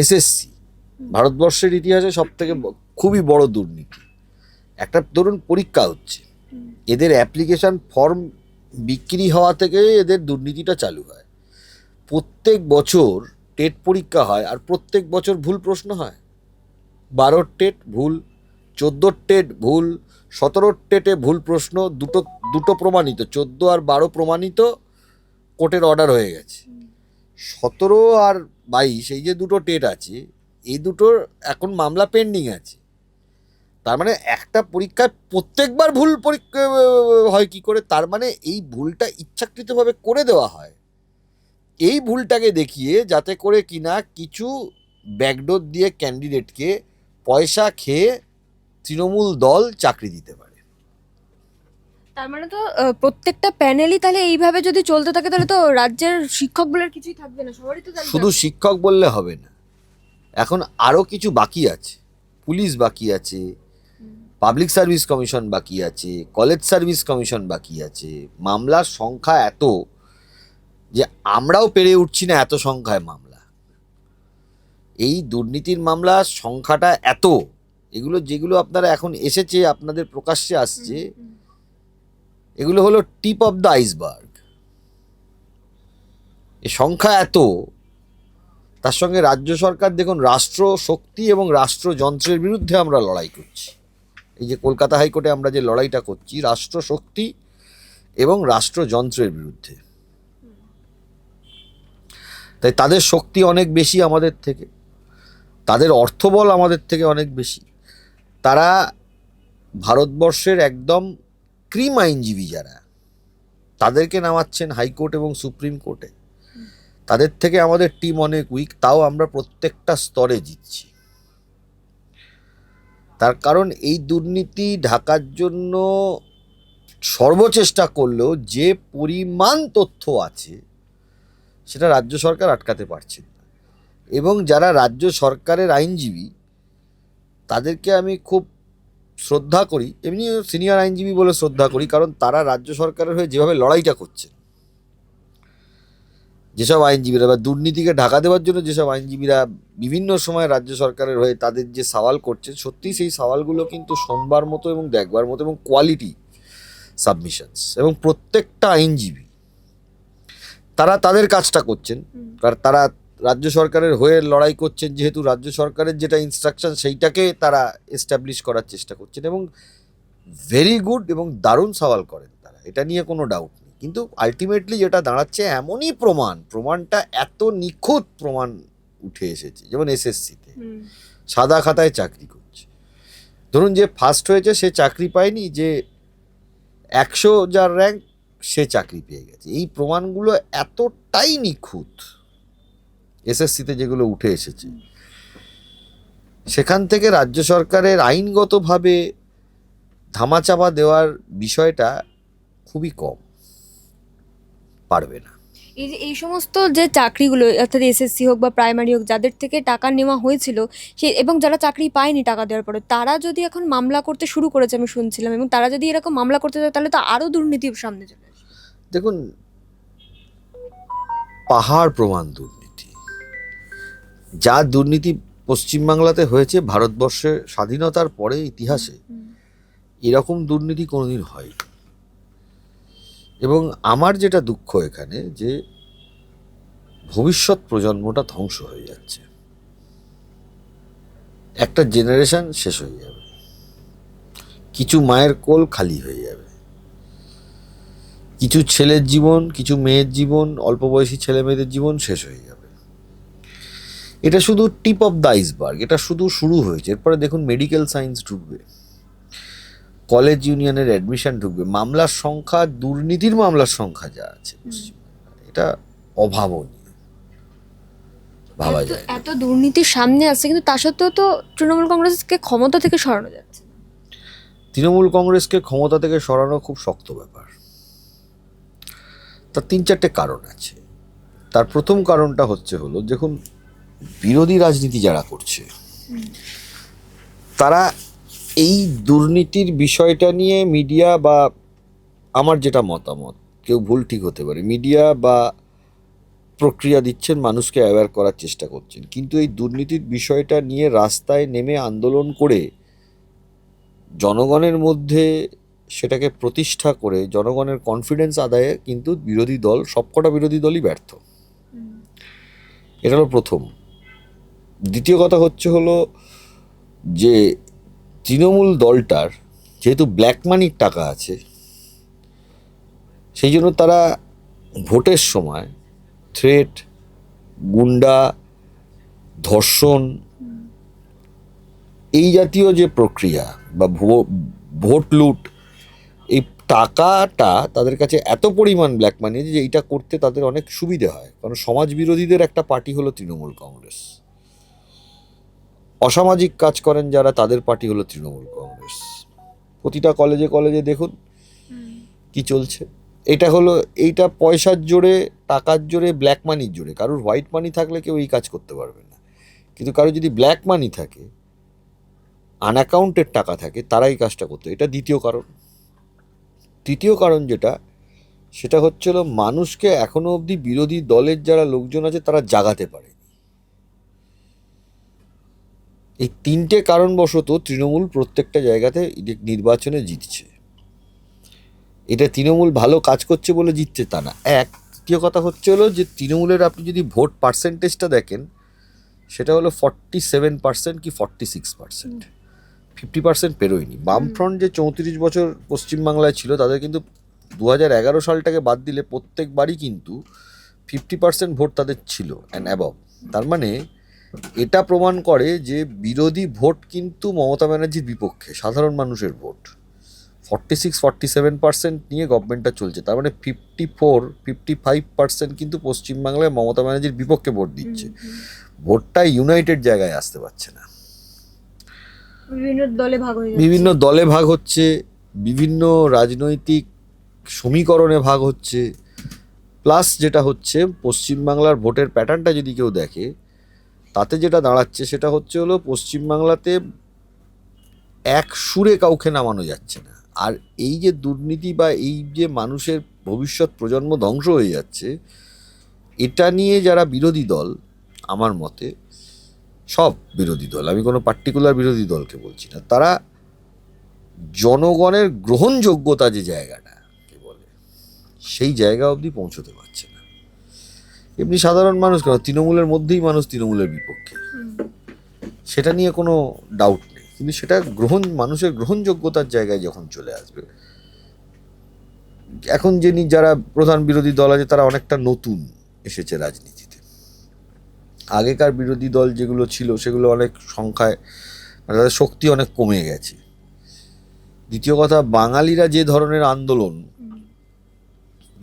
SSC, ভারতবর্ষের ইতিহাসে সব থেকে খুবই বড় দুর্নীতি। একটা ধরুন পরীক্ষা হচ্ছে, এদের অ্যাপ্লিকেশান ফর্ম বিক্রি হওয়া থেকে এদের দুর্নীতিটা চালু হয়। প্রত্যেক বছর টেট পরীক্ষা হয় আর প্রত্যেক বছর ভুল প্রশ্ন হয়। বারোর টেট ভুল চোদ্দোর টেট ভুল সতেরোর টেটে ভুল প্রশ্ন, দুটো দুটো প্রমাণিত, চোদ্দ আর বারো প্রমাণিত কোর্টের অর্ডার হয়ে গেছে। সতেরো আর বাইশ এই যে দুটো টেট আছে, এই দুটোর এখন মামলা পেন্ডিং আছে। তার মানে একটা পরীক্ষায় প্রত্যেকবার ভুল পরীক্ষা হয় কি করে? তার মানে এই ভুলটা ইচ্ছাকৃতভাবে করে দেওয়া হয়। এই ভুলটাকে দেখিয়ে যাতে করে কিনা কিছু ব্যাকডোর দিয়ে ক্যান্ডিডেটকে পয়সা খেয়ে তৃণমূল দল চাকরি দিতে পারে। তার মানে তো প্রত্যেকটা প্যানেলই তাহলে এইভাবে যদি চলতে থাকে তাহলে তো রাজ্যের শিক্ষক বলে কিছুই থাকবে না সবারই তো শুধু শিক্ষক বললে হবে না। এখন আরও কিছু বাকি আছে। পুলিশ বাকি আছে পাবলিক সার্ভিস কমিশন বাকি আছে কলেজ সার্ভিস কমিশন বাকি আছে। মামলার সংখ্যা এত যে আমরাও পেরে উঠছি না এত সংখ্যায় মামলা। এই দুর্নীতির মামলার সংখ্যাটা এত এগুলো যেগুলো আপনারা এখন এসেছে আপনাদের প্রকাশ্যে আসছে এগুলো হলো টিপ অফ দ্য আইসবার্গ এ সংখ্যা এত, তার সঙ্গে রাজ্য সরকার দেখুন, রাষ্ট্র শক্তি এবং রাষ্ট্রযন্ত্রের বিরুদ্ধে আমরা লড়াই করছি। এই যে কলকাতা হাইকোর্টে আমরা যে লড়াইটা করছি, রাষ্ট্র শক্তি এবং রাষ্ট্রযন্ত্রের বিরুদ্ধে। তাই তাদের শক্তি অনেক বেশি আমাদের থেকে, তাদের অর্থবল আমাদের থেকে অনেক বেশি। তারা ভারতবর্ষের একদম ক্রিম আইনজীবী যারা, তাদেরকে নামাচ্ছেন হাইকোর্ট এবং সুপ্রিম কোর্টে। তাদের থেকে আমাদের টিম অনেক উইক তাও আমরা প্রত্যেকটা স্তরে জিতছি। তার কারণ এই দুর্নীতি ঢাকার জন্য সর্বচেষ্টা করলেও যে পরিমাণ তথ্য আছে, সেটা রাজ্য সরকার আটকাতে পারছে না। এবং যারা রাজ্য সরকারের আইনজীবী, তাদেরকে আমি খুব শ্রদ্ধা করি এমনি সিনিয়র আইনজীবী বলে শ্রদ্ধা করি কারণ তারা রাজ্য সরকারের হয়ে যেভাবে লড়াইটা করছে যেসব আইনজীবীরা বা দুর্নীতিকে ঢাকা দেওয়ার জন্য যেসব আইনজীবীরা বিভিন্ন সময় রাজ্য সরকারের হয়ে তাদের যে সওয়াল করছে সত্যি সেই সওয়ালগুলো কিন্তু শোনবার মতো এবং দেখবার মতো এবং কোয়ালিটি সাবমিশনস এবং প্রত্যেকটা আইনজীবী তারা তাদের কাজটা করছেন কারণ তারা রাজ্য সরকারের হয়ে লড়াই করছেন যেহেতু রাজ্য সরকারের যেটা ইনস্ট্রাকশন সেইটাকে তারা এস্টাবলিশ করার চেষ্টা করছেন এবং ভেরি গুড এবং দারুণ সওয়াল করেন তারা। এটা নিয়ে কোনো ডাউট নেই। কিন্তু আলটিমেটলি যেটা দাঁড়াচ্ছে এমনই প্রমাণ প্রমাণটা এত নিখুঁত প্রমাণ উঠে এসেছে। যেমন এসএসসিতে সাদা খাতায় চাকরি করছে। ধরুন যে ফার্স্ট হয়েছে সে চাকরি পায়নি যে একশো যার র্যাঙ্ক সে চাকরি পেয়ে গেছে। এই প্রমাণগুলো এতটাই নিখুঁত এসএসসিতে যেগুলো উঠে এসেছে। সেখান থেকে রাজ্য সরকারের আইনগতভাবে ধামাচাপা দেওয়ার বিষয়টা খুবই কম। পারবে না। এই যে এই সমস্ত যে চাকরিগুলো অর্থাৎ এসএসসি হোক বা প্রাইমারি হোক যাদের থেকে টাকা নেওয়া হয়েছিল সে এবং যারা চাকরি পায়নি টাকা দেওয়ার পরে তারা যদি এখন মামলা করতে শুরু করেছে আমি শুনছিলাম এবং তারা যদি এরকম মামলা করতে যায় তাহলে তো আরও দুর্নীতি সামনে চলে দেখুন পাহাড় প্রমাণ দুর্নীতি। যা দুর্নীতি পশ্চিমবাংলাতে হয়েছে ভারতবর্ষের স্বাধীনতার পরে ইতিহাসে এরকম দুর্নীতি কোনোদিন হয়নি। এবং আমার যেটা দুঃখ এখানে যে ভবিষ্যৎ প্রজন্মটা ধ্বংস হয়ে যাচ্ছে। একটা জেনারেশন শেষ হয়ে যাবে। কিছু মায়ের কোল খালি হয়ে যাবে। কিছু ছেলের জীবন কিছু মেয়ের জীবন অল্প বয়সী ছেলে মেয়েদের জীবন শেষ হয়ে যাবে। এটা শুধু টিপ অফ দ্য আইসবার্গ এটা শুধু শুরু হয়েছে। এরপরে দেখুন মেডিকেল সায়েন্স ঢুকবে কলেজ ইউনিয়নের অ্যাডমিশন ঢুকবে মামলার সংখ্যা দুর্নীতির মামলার সংখ্যা যা আছে এটা অভাবনীয় ভাবা যায় এত দুর্নীতির সামনে আসছে কিন্তু তা সত্ত্বেও তো তৃণমূল কংগ্রেসকে ক্ষমতা থেকে সরানো যাচ্ছে তৃণমূল কংগ্রেসকে ক্ষমতা থেকে সরানো খুব শক্ত ব্যাপার। তার তিন চারটে কারণ আছে। তার প্রথম কারণটা হচ্ছে হলো দেখুন বিরোধী রাজনীতি যারা করছে তারা এই দুর্নীতির বিষয়টা নিয়ে মিডিয়া বা আমার যেটা মতামত কেউ ভুল ঠিক হতে পারে মিডিয়া বা প্রক্রিয়া দিচ্ছেন মানুষকে অ্যাওয়্যার করার চেষ্টা করছেন। কিন্তু এই দুর্নীতির বিষয়টা নিয়ে রাস্তায় নেমে আন্দোলন করে জনগণের মধ্যে সেটাকে প্রতিষ্ঠা করে জনগণের কনফিডেন্স আদায়ে কিন্তু বিরোধী দল সবকটা বিরোধী দলই ব্যর্থ। এটা হলো প্রথম। দ্বিতীয় কথা হচ্ছে হলো যে তৃণমূল দলটার যেহেতু ব্ল্যাক মানির টাকা আছে, সেই জন্য তারা ভোটের সময় থ্রেট গুন্ডা, ধর্ষণ এই জাতীয় যে প্রক্রিয়া বা ভোট লুট, এই টাকাটা তাদের কাছে এত পরিমাণ ব্ল্যাক মানি যে এইটা করতে তাদের অনেক সুবিধে হয়। কারণ সমাজ বিরোধীদের একটা পার্টি হলো তৃণমূল কংগ্রেস। অসামাজিক কাজ করেন যারা, তাদের পার্টি হলো তৃণমূল কংগ্রেস। প্রতিটা কলেজে কলেজে দেখুন কি চলছে। এটা হলো, এইটা পয়সার জোরে, টাকার জোরে ব্ল্যাক মানির জোরে। কারোর হোয়াইট মানি থাকলে কেউ এই কাজ করতে পারবে না। কিন্তু কারও যদি ব্ল্যাক মানি থাকে আনঅ্যাকাউন্টেড টাকা থাকে তারা এই কাজটা করতো। এটা দ্বিতীয় কারণ। তৃতীয় কারণ যেটা, সেটা হচ্ছিল মানুষকে এখনও অবধি বিরোধী দলের যারা লোকজন আছে, তারা জাগাতে পারে এই তিনটে কারণবশত তৃণমূল প্রত্যেকটা জায়গাতে নির্বাচনে জিতছে। এটা তৃণমূল ভালো কাজ করছে বলে জিতছে তা না। এক তৃতীয় কথা হচ্ছে হলো যে তৃণমূলের আপনি যদি ভোট পার্সেন্টেজটা দেখেন সেটা হলো ফর্টি সেভেন পার্সেন্ট কি forty six percent fifty percent পেরোয়নি বামফ্রন্ট যে চৌত্রিশ বছর পশ্চিমবাংলায় ছিল তাদের কিন্তু দু হাজার এগারো সালটাকে বাদ দিলে প্রত্যেকবারই কিন্তু ফিফটি পার্সেন্ট ভোট তাদের ছিল অ্যান্ড অ্যাবভ তার মানে এটা প্রমাণ করে যে বিরোধী ভোট কিন্তু মমতা ব্যানার্জির বিপক্ষে সাধারণ মানুষের vote. Forty six forty seven percent নিয়ে গভর্নমেন্টটা চলছে তার মানে fifty four fifty five percent কিন্তু পশ্চিমবাংলায় মমতা ব্যানার্জির বিপক্ষে ভোট দিচ্ছে। ভোটটা ইউনাইটেড জায়গায় আসতে পারছে না। বিভিন্ন দলে ভাগ বিভিন্ন দলে ভাগ হচ্ছে বিভিন্ন রাজনৈতিক সমীকরণে ভাগ হচ্ছে। প্লাস যেটা হচ্ছে পশ্চিমবাংলার ভোটের প্যাটার্নটা যদি কেউ দেখে তাতে যেটা দাঁড়াচ্ছে সেটা হচ্ছে হলো পশ্চিমবাংলাতে এক সুরে কাউকে নামানো যাচ্ছে না। আর এই যে দুর্নীতি বা এই যে মানুষের ভবিষ্যৎ প্রজন্ম ধ্বংস হয়ে যাচ্ছে, এটা নিয়ে যারা বিরোধী দল, আমার মতে, সব বিরোধী দল, আমি কোনো পার্টিকুলার বিরোধী দলকে বলছি না, তারা জনগণের গ্রহণযোগ্যতা যে জায়গাটা, কে বলে, সেই জায়গা অবধি পৌঁছতে পারছে না। এমনি সাধারণ মানুষ কেন? তৃণমূলের মধ্যেই মানুষ তৃণমূলের বিপক্ষে। সেটা নিয়ে কোনো ডাউট নেই। কিন্তু সেটা গ্রহণ মানুষের গ্রহণযোগ্যতার জায়গায় যখন চলে আসবে এখন যিনি যারা প্রধান বিরোধী দল আছে তারা অনেকটা নতুন এসেছে রাজনীতিতে। আগেকার বিরোধী দল যেগুলো ছিল সেগুলো অনেক সংখ্যায় মানে তাদের শক্তি অনেক কমে গেছে। দ্বিতীয় কথা বাঙালিরা যে ধরনের আন্দোলন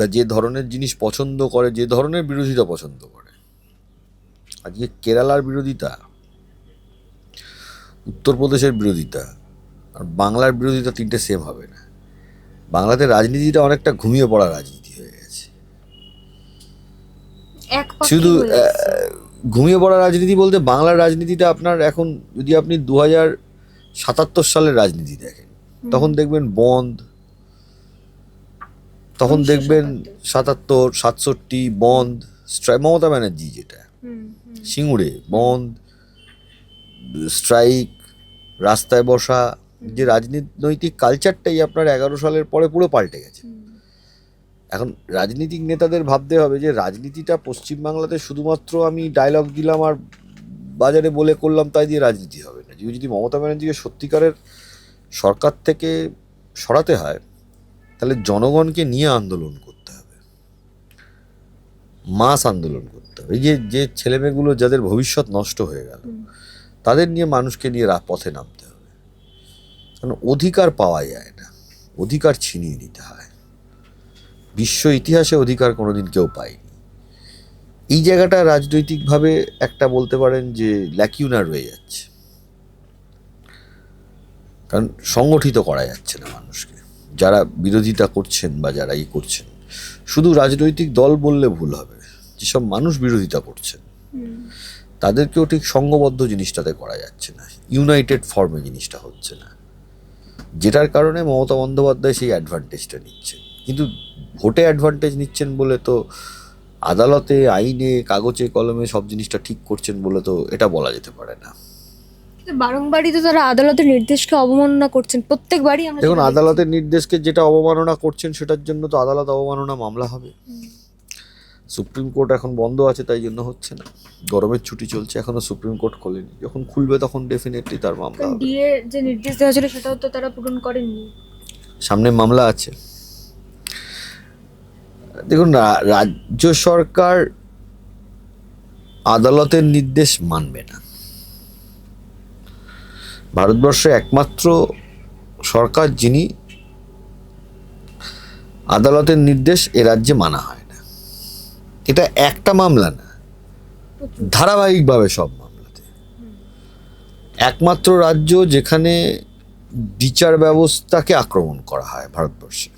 বা যে ধরনের জিনিস পছন্দ করে যে ধরনের বিরোধিতা পছন্দ করে। আজকে কেরালার বিরোধিতা উত্তরপ্রদেশের বিরোধিতা আর বাংলার বিরোধিতা তিনটে সেম হবে না। বাংলাতে রাজনীতিটা অনেকটা ঘুমিয়ে পড়া রাজনীতি হয়ে গেছে। শুধু ঘুমিয়ে পড়া রাজনীতি বলতে বাংলার রাজনীতিটা আপনার এখন যদি আপনি দু হাজার সাতাত্তর সালের রাজনীতি দেখেন তখন দেখবেন বন্ধ তখন দেখবেন সাতাত্তর। সাতষট্টি বন্ধ মমতা ব্যানার্জি যেটা। সিঙ্গুরে বন্ধ স্ট্রাইক রাস্তায় বসা যে রাজনৈতিক কালচারটাই আপনার এগারো সালের পরে পুরো পাল্টে গেছে। এখন রাজনীতিক নেতাদের ভাবতে হবে যে রাজনীতিটা পশ্চিমবাংলাতে শুধুমাত্র আমি ডায়লগ দিলাম আর বাজারে বলে করলাম তাই দিয়ে রাজনীতি হবে না। যদি মমতা ব্যানার্জিকে সত্যিকারের সরকার থেকে সরাতে হয় তাহলে জনগণকে নিয়ে আন্দোলন করতে হবে। মাস আন্দোলন করতে হবে। এই যে যে ছেলেমেয়েগুলো যাদের ভবিষ্যৎ নষ্ট হয়ে গেল তাদের নিয়ে মানুষকে নিয়ে পথে নামতে হবে। কারণ অধিকার পাওয়া যায় না। অধিকার ছিনিয়ে নিতে হয়। বিশ্ব ইতিহাসে অধিকার কোনোদিন কেউ পায়নি। এই জায়গাটা রাজনৈতিকভাবে একটা বলতে পারেন যে ল্যাকিউনা রয়ে যাচ্ছে। কারণ সংগঠিত করা যাচ্ছে না মানুষকে। যারা বিরোধিতা করছেন বা যারা ই করছেন, শুধু রাজনৈতিক দল বললে ভুল হবে, যেসব মানুষ বিরোধিতা করছেন, তাদেরকেও ঠিক সংঘবদ্ধ জিনিসটাতে করা যাচ্ছে না ইউনাইটেড ফর্মে জিনিসটা হচ্ছে না। যেটার কারণে মমতা বন্দ্যোপাধ্যায় সেই অ্যাডভান্টেজটা নিচ্ছেন। কিন্তু ভোটে অ্যাডভান্টেজ নিচ্ছেন বলে তো আদালতে, আইনে, কাগজে, কলমে সব জিনিসটা ঠিক করছেন বলে তো এটা বলা যেতে পারে না। কিন্তু বারংবারই তো তারা আদালতের নির্দেশকে অবমাননা করছেন। প্রত্যেকবারই আমরা দেখুন আদালতের নির্দেশকে যেটা অবমাননা করছেন সেটার জন্য তো আদালত অবমাননা মামলা হবে। সুপ্রিম কোর্ট এখন বন্ধ আছে তাই জন্য হচ্ছে না। গরমের ছুটি চলছে এখনও সুপ্রিম কোর্ট খোলেনি। যখন খুলবে তখন ডেফিনেটলি তার মামলা হবে। ডিএ যে নির্দেশ দেওয়া ছিল সেটাও তো তারা পূরণ করেননি। সামনে মামলা আছে। দেখুন রাজ্য সরকার আদালতের নির্দেশ মানবে না। ভারতবর্ষে একমাত্র সরকার যিনি আদালতের নির্দেশ এ রাজ্যে মানা হয় না। এটা একটা মামলা না ধারাবাহিকভাবে সব মামলাতে। একমাত্র রাজ্য যেখানে বিচার ব্যবস্থাকে আক্রমণ করা হয় ভারতবর্ষে।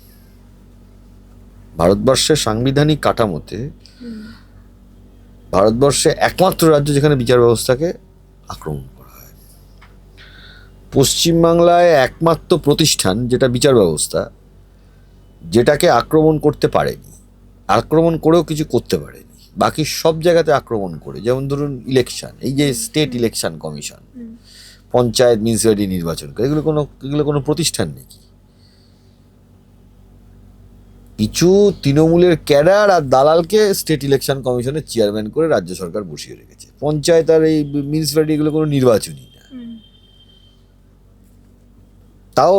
ভারতবর্ষের সাংবিধানিক কাঠামোতে ভারতবর্ষে একমাত্র রাজ্য যেখানে বিচার ব্যবস্থাকে আক্রমণ করা পশ্চিমবাংলায় একমাত্র প্রতিষ্ঠান যেটা বিচার ব্যবস্থা যেটাকে আক্রমণ করতে পারেনি। আক্রমণ করেও কিছু করতে পারেনি। বাকি সব জায়গাতে আক্রমণ করে। যেমন ধরুন ইলেকশন এই যে state election commission panchayat municipality নির্বাচন করে এগুলো কোনো এগুলো কোনো প্রতিষ্ঠান নাকি? কিছু তৃণমূলের ক্যাডার আর দালালকে স্টেট ইলেকশন কমিশনের চেয়ারম্যান করে রাজ্য সরকার বসিয়ে রেখেছে। পঞ্চায়েত আর এই মিউনিসিপ্যালিটি এগুলো কোনো নির্বাচনই না তাও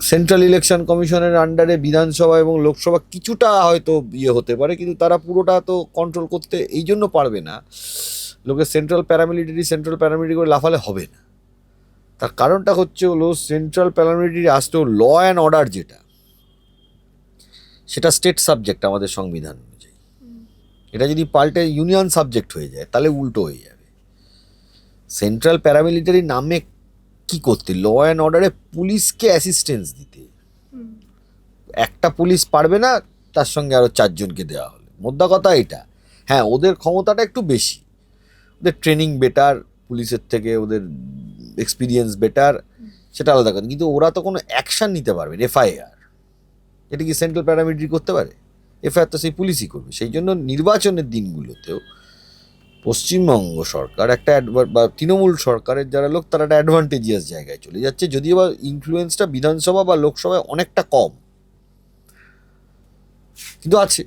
সেন্ট্রাল ইলেকশন কমিশনের আন্ডারে বিধানসভা এবং লোকসভা কিছুটা হয়তো ইয়ে হতে পারে কিন্তু তারা পুরোটা তো কন্ট্রোল করতে এই জন্য পারবে না। লোকে সেন্ট্রাল প্যারামিলিটারি সেন্ট্রাল প্যারামিলিটারি করে লাফালে হবে না। তার কারণটা হচ্ছে হলো সেন্ট্রাল প্যারামিলিটারি আসতেও ল অ্যান্ড অর্ডার যেটা সেটা স্টেট সাবজেক্ট আমাদের সংবিধান অনুযায়ী। এটা যদি পাল্টে ইউনিয়ন সাবজেক্ট হয়ে যায় তাহলে উল্টো হয়ে যাবে। সেন্ট্রাল প্যারামিলিটারি নামে কি করতে? ল অ্যান্ড অর্ডারে পুলিশকে অ্যাসিস্ট্যান্স দিতে। একটা পুলিশ পারবে না তার সঙ্গে আরও চারজনকে দেওয়া হলো। মোদ্দা কথা এটা। হ্যাঁ ওদের ক্ষমতাটা একটু বেশি। ওদের ট্রেনিং বেটার পুলিশের থেকে ওদের এক্সপিরিয়েন্স বেটার সেটা আলাদা কথা। কিন্তু ওরা তো কোনো অ্যাকশান নিতে পারবে এফআইআর এটা কি সেন্ট্রাল প্যারামিলিটারি করতে পারে? এফআইআর তো সেই পুলিশই করবে। সেই জন্য নির্বাচনের দিনগুলোতেও পশ্চিমবঙ্গ সরকার একটা বা তৃণমূল সরকারের যারা লোক তারা একটা অ্যাডভান্টেজিয়াস জায়গায় চলে যাচ্ছে। যদিও বা ইনফ্লুয়েন্সটা বিধানসভা বা লোকসভায় অনেকটা কম। কিন্তু আছে।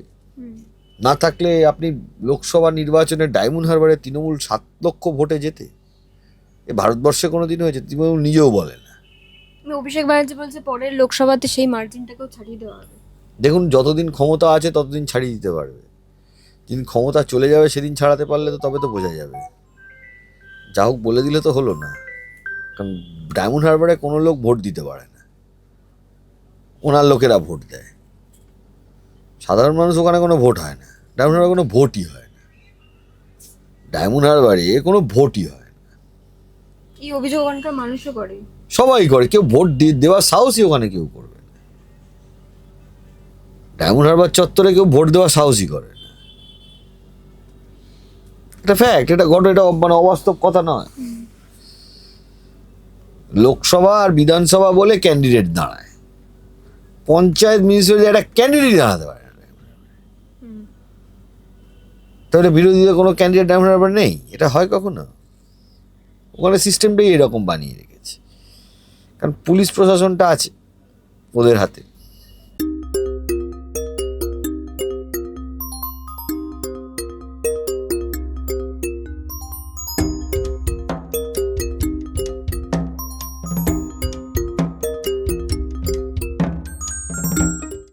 না থাকলে আপনি লোকসভা নির্বাচনে ডায়মন্ড হারবারে তৃণমূল সাত লক্ষ ভোটে যেতে এ ভারতবর্ষে কোনো দিন হয়েছে? তৃণমূল নিজেও বলে না। অভিষেক ব্যানার্জি বলছে পরের লোকসভাতে সেই মার্জিনটাকেও ছাড়িয়ে দেওয়া হবে। দেখুন যতদিন ক্ষমতা আছে ততদিন ছাড়িয়ে দিতে পারবে। যেদিন ক্ষমতা চলে যাবে সেদিন ছাড়াতে পারলে তো তবে তো বোঝা যাবে। যা হোক বলে দিলে তো হলো না। কারণ ডায়মন্ড হারবারে কোনো লোক ভোট দিতে পারে না। ওনার লোকেরা ভোট দেয়। সাধারণ মানুষ ওখানে কোনো ভোট হয় না। ডায়মন্ড হারবারে কোনো ভোটই হয় না। ডায়মন্ড হারবারে কোনো ভোটই হয় না। এই অভিযোগ ওখানকার মানুষও করে। সবাই করে। কেউ ভোট দিয়ে দেওয়ার সাহসই ওখানে কেউ করবে না। ডায়মন্ড হারবার চত্বরে কেউ ভোট দেওয়ার সাহসই করে এটা ফ্যাক্ট এটা ঘটনা, এটা মানে অবাস্তব কথা নয়। লোকসভা আর বিধানসভা বলে ক্যান্ডিডেট দাঁড়ায়। পঞ্চায়েত মিউনিসিপ্যালিটি একটা ক্যান্ডিডেট দাঁড়াতে পারে। তাহলে বিরোধীদের কোনো ক্যান্ডিডেট ডায়মন্ড হারবার নেই, এটা হয় কখনো? ওখানে সিস্টেমটাই এরকম বানিয়ে রেখেছে। কারণ পুলিশ প্রশাসনটা আছে ওদের হাতে।